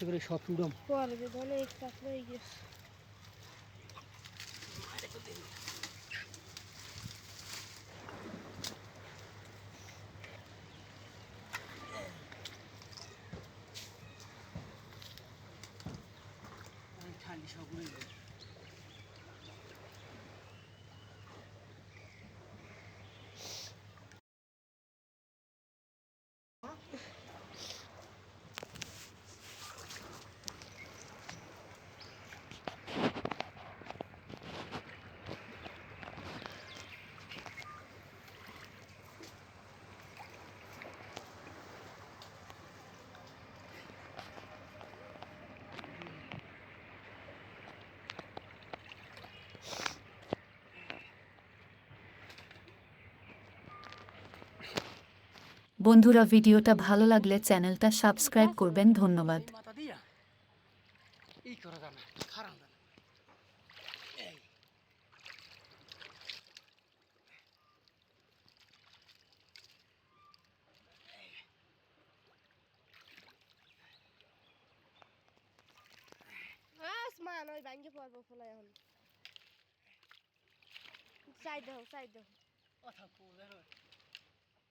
করে সব ফ্রিডম বন্ধুরা ভিডিওটা ভালো লাগলে চ্যানেলটা সাবস্ক্রাইব করবেন। ধন্যবাদ। ওই ভাঙ্গে পড়ব ফলে এখন। সাইড দাও সাইড দাও। কথা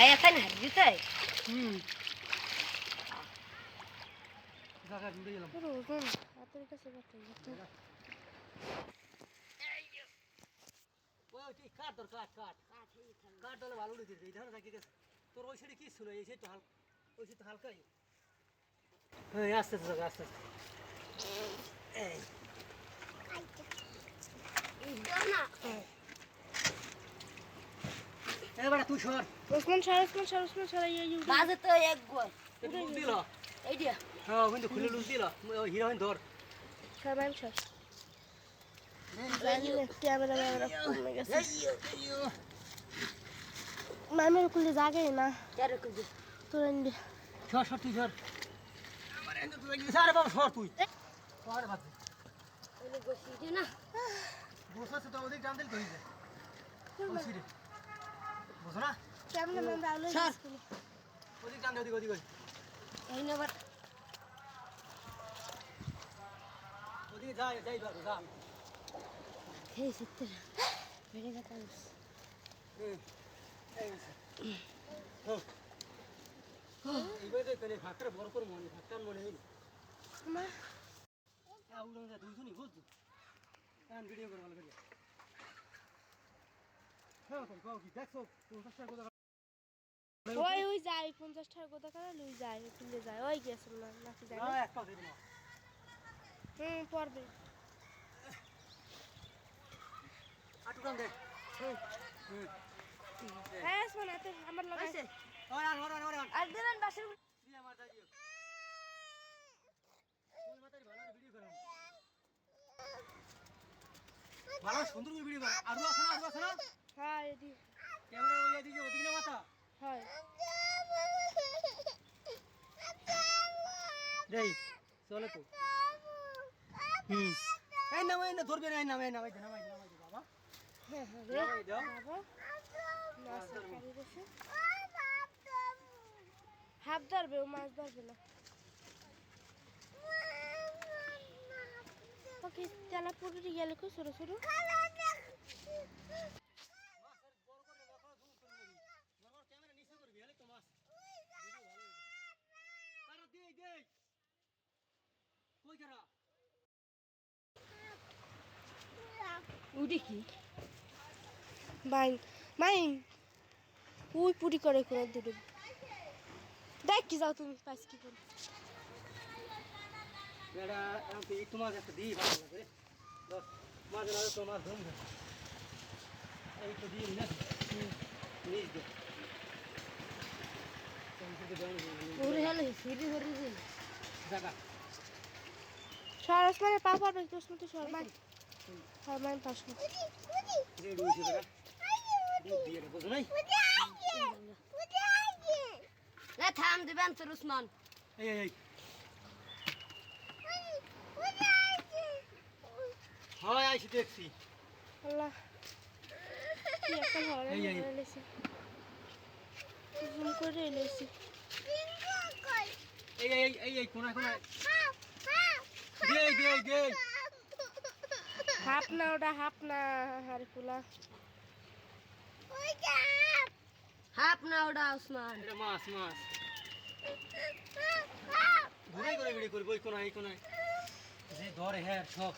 এই ধরে থাকি গেছে তোর ওই সাইডে কি ছিল এই সাইড তো হালকা ওই সাইড তো হালকাই হ্যাঁ আস্তে আস্তে আস্তে আস্তে এই এই বেটা তুই সর ওসমান সর ওসমান সর ওসমান সর ইয়ে ইয়ে বাজে তো এক গোল লুজ দিল এই দিয়া হ্যাঁ কিন্তু খুলে লুজ দিল হিরো হইন ধর সর ম্যাম সর ক্যামেরা কমে গেছে ম্যামের খুলে জাগে না চার কুজি তোর এন্ডি সর সর তুই সর আমার এনে তুই গেছিস বাবা সর তুই আরে বাবা বসি না বসে তো ওদিক টান দিল তো যায় ওই সিটে বুঝো না। ক্যামেরা ম্যাম আলো সর। ওদিক দে ওদিক ওদিক ওদিক। এই ওদিকে যাই যাই বাবু যা। এই সত্যি বেড়ে গেছে এই এই এইবার ভাতটা বড় করে মনে ভাতটা মনে হইল মা। যা দুই বুঝছ হ্যাঁ ভিডিও করে ভালো করে হ্যাঁ তো কাউ কি দেখছ পঞ্চাশ টাকা করে ওই ওই যায় পঞ্চাশ টাকা কথা করে লুই যায় তুলে যায় ওই গেছে না? নাকি যায় হ্যাঁ হুম পড়বে। হ্যাঁ শোন আমার লাগাইছে আর দিলেন বাসের ভালো সুন্দর করে ভিডিও কর আরও আছে না আরও আছে না? হ্যাঁ এদি ক্যামেরা ওই দিকে ওদিকে না মাথা। হয়। দেই চলে তো। হুম। এই নাম এই না ধরবে না এই নাম এই নাম এই নাম এই নাম বাবা। হ্যাঁ হ্যাঁ দাও বাবা। মাছ ধরে হাফ ধরবে ও মাছ ধরবে না। ওকে তেলা পুরো গেলে কো সরো সরো ক্যামেরা নিচে করবি হলে তো মাছ ভিডিও ভালো হবে তারা দেই দেই কই কারা উডি কি? Mine mine. উই পুরি করে করে দিবে দেখ কি যাও তুমি পাইস কি করে। বেড়া তোমার একটা দিই ভালো লাগে? রে দশ মাছ না তো মাছ ধরুন এই তো দিই না। নিজ দে এই তো দেন ওরে হলে সিরি হরি জায়গা সরস মানে পা পারবে দোষ মতো সর মান সর মান পাশ রেডি হইছে বেটা দুধ দিয়ে রে বুঝো নাই না থাম দিবেন তোর উসমান। এই এই এই হয় আইছি দেখছি। আল্লাহ। কি একটা এই, এই। জুম করে এলেছি এই এই এই এই এই দেই হাফ না ওটা হাফ না হারে ফুলা হাফ না ওটা উসমান এটা মাছ মাছ ঘুরে ঘুরে ভিড়ি করব ওই কোনায় এই কোনায়। যে ধরে হ্যাঁ সব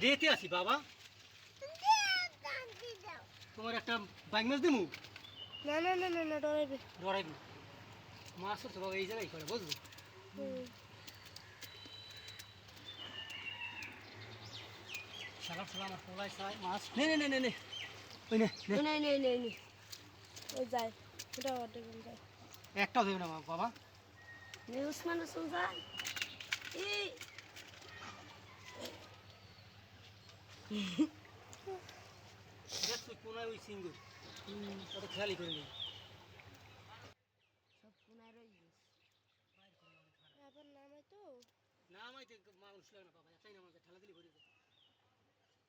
দিতে আসি বাবা। তোমার একটা বাইক মাছ দিমু? না না না না না ডরাইবে। ধরাইবি মাছ তো বাবা এই জায়গায় করে বুঝলি। সালাম সালাম আমার পোলাই চাই মাছ। নে নে নে নে নে। ওই নে নে। নেই নেই নেই নেই ওই যায় ওটা অর্ধেক যায়। একটাও দেবে না বাবা। নে উসমান উসমান যান এই কোনায় ওই সিঙ্গুর। ওটা খেয়ালই করে নেই সব কোনায় রয়ে আবার নামাই তো মানুষ লাগে না বাবা একটাই না ঠেলা দিলি ভরে দেয়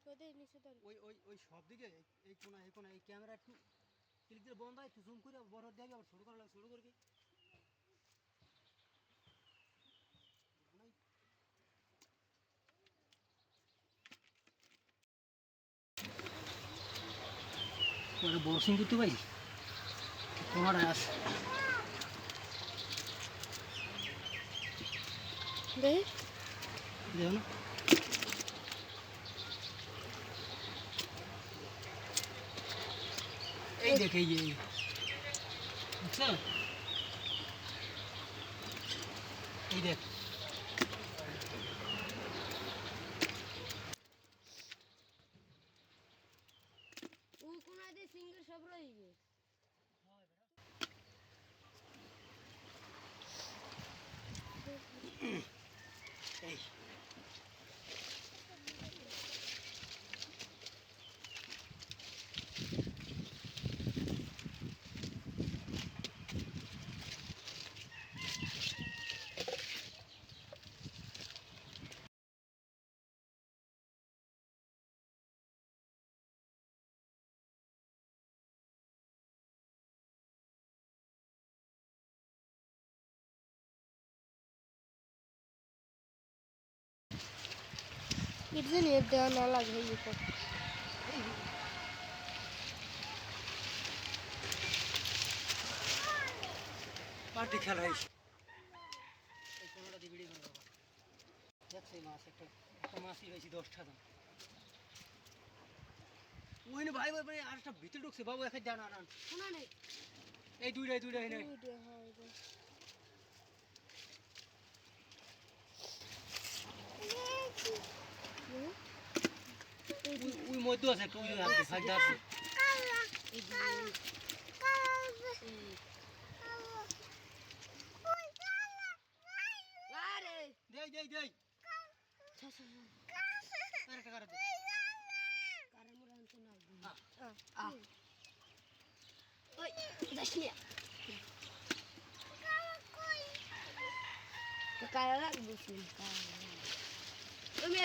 তোদের নিচে ধর ওই ওই ওই সব দিকে এই- এই এই কোনা এই ক্যামেরা একটু ক্লিক দিয়ে বন্ধ হয় একটু জুম করে বড় দেখবি আবার ছোটো করা লাগে ছোটো করবি। ওটা বড় সিং করতে পারি কোনাটা আছে দেখি দেখো না। এই দেখ এই। বুঝছ? এই দেখ। দিন এর দেওয়া না লাগে এই পার্টি খেলা হয়েছে। এই কোনোটা দিয়ে মাছ একটা একটা মাছই হয়েছে দশটা দাম ওই না ভাই ভাই ভাই আর একটা ভিতরে ঢুকছে বাবু একা জানা আনান কোনা নেই। এই দুইটা এই দুইটা এই নে। ওই হয় মধ্যে আছে একটা ওই আছে সাইডে আছে দেই দেই দেই একটা কারে দে কারে মোরা আহ, আহ, আ ওই যাস নিয়ে তো কারা রাখব শুন তুমি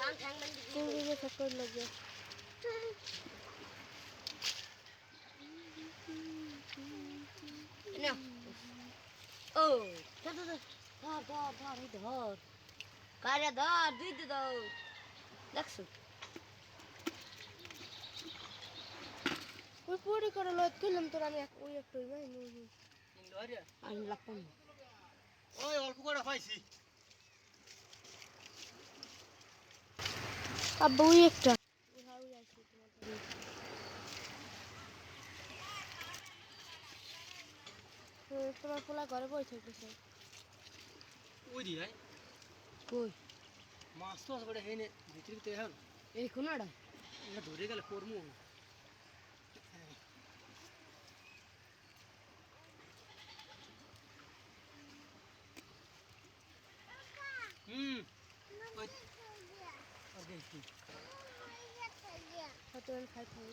দিকে থাকতে লাগে ও ধর ধর ধর ধর ধর ধর কারে ধর দুই দে দাও দেখছ ওই পুরি করে লত করলাম তোর আমি ওই একটা আমি লাগতাম ওই অল্প করে পাইছি আব্বা ওই একটা। তোমার। পোলা ঘরে বই থাকতেছে। ওই দিয়ে কই? মাছ তো আছে বড় হেনে ভিতরে তো এখন। এই কোনাডা? এটা ধরে গেলে করব হুম ওই আর দেখি কত খাই খাই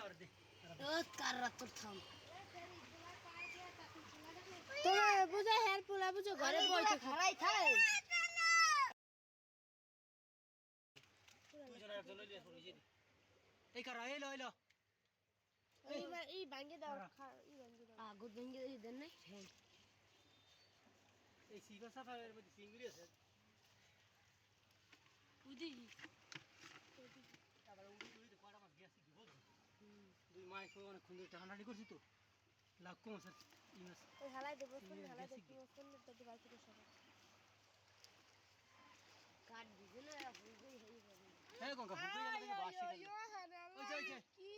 আর দে ও কাররা তোর থাম। তোমার বুঝা হেয়ার পোলা বুঝো ঘরে বইতে খা খারাই থাই তুই জন একজন লইলে শুনি যে। এই কারা এলো এলো এই বা- এই ভাঙ্গে দাও খা এই ভাঙ্গে দাও। আগো ভেঙে দেন নাই এই সিগা সাফারের মধ্যে সিঙ্গলি আছে। উদি। তারপরে উড়ি উড়ি কড়া মাছ গেছে কি বলছো? দুই মাস তো অনেক সুন্দর টানাটানি করছি তো। লাখ কম স্যার এই মাছ। ওই হালাই দেবো ফোন এই হালাই গেছে দেবো ফোন তো বাইরে থেকে সবাই। কাট দিছে না বুঝই হই যাবে। হ্যাঁ গঙ্গা ফুটে গেল থেকে বাসি গেল। ওই যে। কি?